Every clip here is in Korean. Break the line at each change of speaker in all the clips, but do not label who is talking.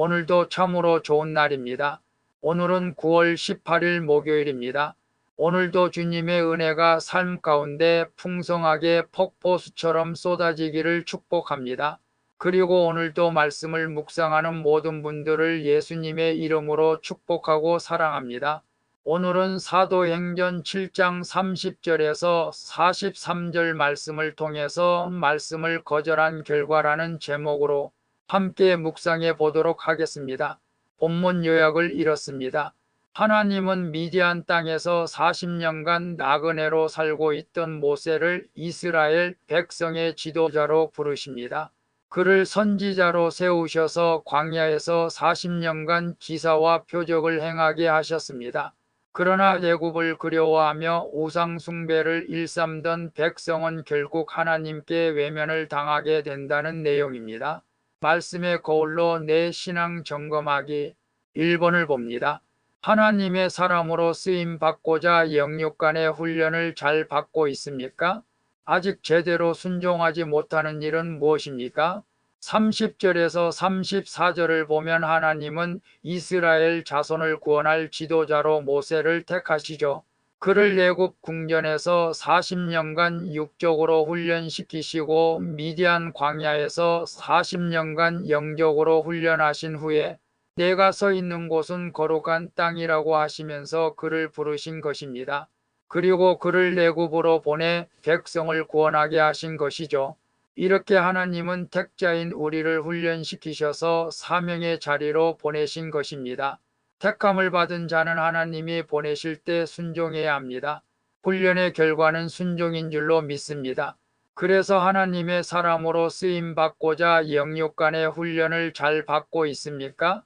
오늘도 참으로 좋은 날입니다. 오늘은 9월 18일 목요일입니다. 오늘도 주님의 은혜가 삶 가운데 풍성하게 폭포수처럼 쏟아지기를 축복합니다. 그리고 오늘도 말씀을 묵상하는 모든 분들을 예수님의 이름으로 축복하고 사랑합니다. 오늘은 사도행전 7장 30절에서 43절 말씀을 통해서 말씀을 거절한 결과라는 제목으로 함께 묵상해 보도록 하겠습니다. 본문 요약을 이렇습니다. 하나님은 미디안 땅에서 40년간 나그네로 살고 있던 모세를 이스라엘 백성의 지도자로 부르십니다. 그를 선지자로 세우셔서 광야에서 40년간 기사와 표적을 행하게 하셨습니다. 그러나 애굽을 그리워하며 우상 숭배를 일삼던 백성은 결국 하나님께 외면을 당하게 된다는 내용입니다. 말씀의 거울로 내 신앙 점검하기 1번을 봅니다. 하나님의 사람으로 쓰임 받고자 영육간의 훈련을 잘 받고 있습니까? 아직 제대로 순종하지 못하는 일은 무엇입니까? 30절에서 34절을 보면 하나님은 이스라엘 자손을 구원할 지도자로 모세를 택하시죠. 그를 애굽 궁전에서 40년간 육적으로 훈련시키시고 미디안 광야에서 40년간 영적으로 훈련하신 후에 내가 서 있는 곳은 거룩한 땅이라고 하시면서 그를 부르신 것입니다. 그리고 그를 애굽으로 보내 백성을 구원하게 하신 것이죠. 이렇게 하나님은 택자인 우리를 훈련시키셔서 사명의 자리로 보내신 것입니다. 택함을 받은 자는 하나님이 보내실 때 순종해야 합니다. 훈련의 결과는 순종인 줄로 믿습니다. 그래서 하나님의 사람으로 쓰임 받고자 영육 간의 훈련을 잘 받고 있습니까?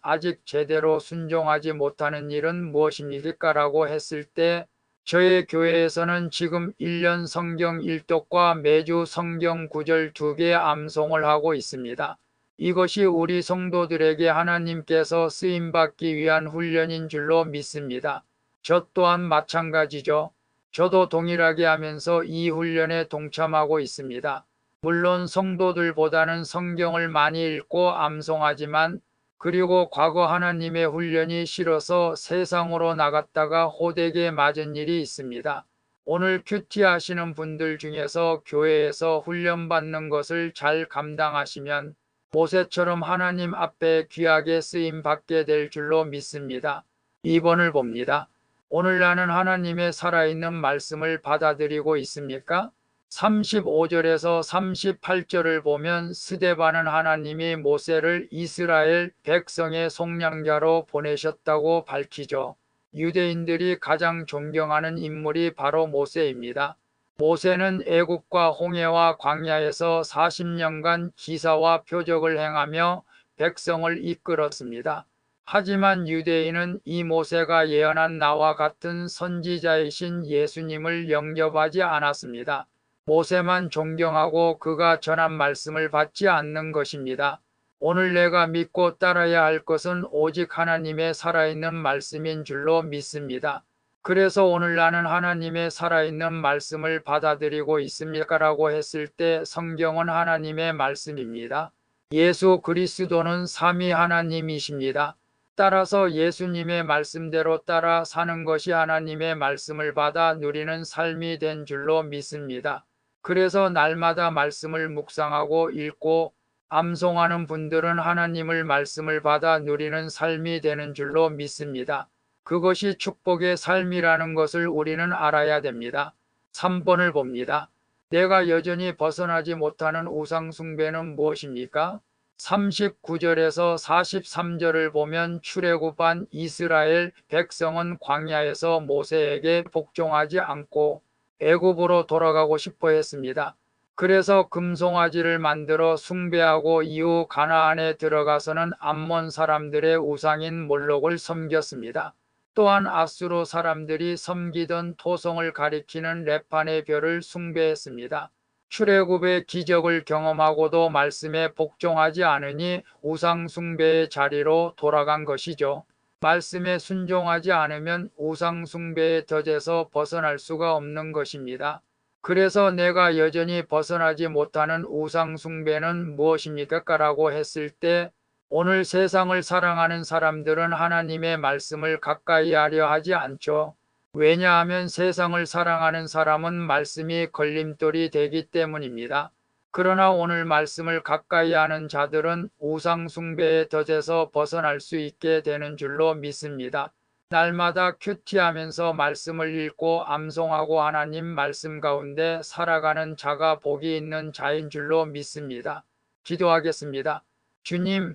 아직 제대로 순종하지 못하는 일은 무엇입니까? 했을 때 저의 교회에서는 지금 1년 성경 일독과 매주 성경 구절 두 개 암송을 하고 있습니다. 이것이 우리 성도들에게 하나님께서 쓰임받기 위한 훈련인 줄로 믿습니다. 저 또한 마찬가지죠. 저도 동일하게 하면서 이 훈련에 동참하고 있습니다. 물론 성도들보다는 성경을 많이 읽고 암송하지만 그리고 과거 하나님의 훈련이 싫어서 세상으로 나갔다가 호되게 맞은 일이 있습니다. 오늘 큐티 하시는 분들 중에서 교회에서 훈련받는 것을 잘 감당하시면 모세처럼 하나님 앞에 귀하게 쓰임 받게 될 줄로 믿습니다. 2번을 봅니다. 오늘 나는 하나님의 살아있는 말씀을 받아들이고 있습니까? 35절에서 38절을 보면 스데반은 하나님이 모세를 이스라엘 백성의 속량자로 보내셨다고 밝히죠. 유대인들이 가장 존경하는 인물이 바로 모세입니다. 모세는 애국과 홍해와 광야에서 40년간 기사와 표적을 행하며 백성을 이끌었습니다. 하지만 유대인은 이 모세가 예언한 나와 같은 선지자이신 예수님을 영접하지 않았습니다. 모세만 존경하고 그가 전한 말씀을 받지 않는 것입니다. 오늘 내가 믿고 따라야 할 것은 오직 하나님의 살아있는 말씀인 줄로 믿습니다. 그래서 오늘 나는 하나님의 살아있는 말씀을 받아들이고 있습니까? 라고 했을 때 성경은 하나님의 말씀입니다. 예수 그리스도는 삼위 하나님이십니다. 따라서 예수님의 말씀대로 따라 사는 것이 하나님의 말씀을 받아 누리는 삶이 된 줄로 믿습니다. 그래서 날마다 말씀을 묵상하고 읽고 암송하는 분들은 하나님을 말씀을 받아 누리는 삶이 되는 줄로 믿습니다. 그것이 축복의 삶이라는 것을 우리는 알아야 됩니다. 3번을 봅니다. 내가 여전히 벗어나지 못하는 우상숭배는 무엇입니까? 39절에서 43절을 보면 출애굽한 이스라엘 백성은 광야에서 모세에게 복종하지 않고 애굽으로 돌아가고 싶어 했습니다. 그래서 금송아지를 만들어 숭배하고 이후 가나안에 들어가서는 암몬 사람들의 우상인 몰록을 섬겼습니다. 또한 아수로 사람들이 섬기던 토성을 가리키는 레판의 별을 숭배했습니다. 출애굽의 기적을 경험하고도 말씀에 복종하지 않으니 우상 숭배의 자리로 돌아간 것이죠. 말씀에 순종하지 않으면 우상 숭배의 덫에서 벗어날 수가 없는 것입니다. 그래서 내가 여전히 벗어나지 못하는 우상 숭배는 무엇입니까? 라고 했을 때 오늘 세상을 사랑하는 사람들은 하나님의 말씀을 가까이 하려 하지 않죠. 왜냐하면 세상을 사랑하는 사람은 말씀이 걸림돌이 되기 때문입니다. 그러나 오늘 말씀을 가까이 하는 자들은 우상숭배의 덫에서 벗어날 수 있게 되는 줄로 믿습니다. 날마다 큐티하면서 말씀을 읽고 암송하고 하나님 말씀 가운데 살아가는 자가 복이 있는 자인 줄로 믿습니다. 기도하겠습니다. 주님,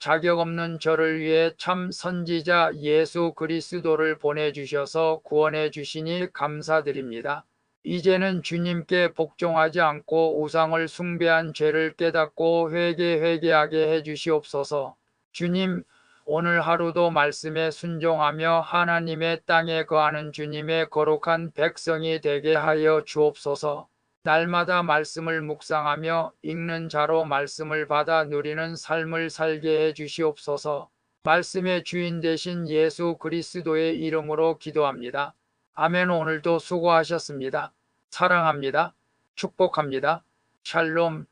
자격 없는 저를 위해 참 선지자 예수 그리스도를 보내주셔서 구원해 주시니 감사드립니다. 이제는 주님께 복종하지 않고 우상을 숭배한 죄를 깨닫고 회개 회개하게 해 주시옵소서. 주님, 오늘 하루도 말씀에 순종하며 하나님의 땅에 거하는 주님의 거룩한 백성이 되게 하여 주옵소서. 날마다 말씀을 묵상하며 읽는 자로 말씀을 받아 누리는 삶을 살게 해 주시옵소서. 말씀의 주인 되신 예수 그리스도의 이름으로 기도합니다. 아멘 오늘도 수고하셨습니다. 사랑합니다. 축복합니다. 샬롬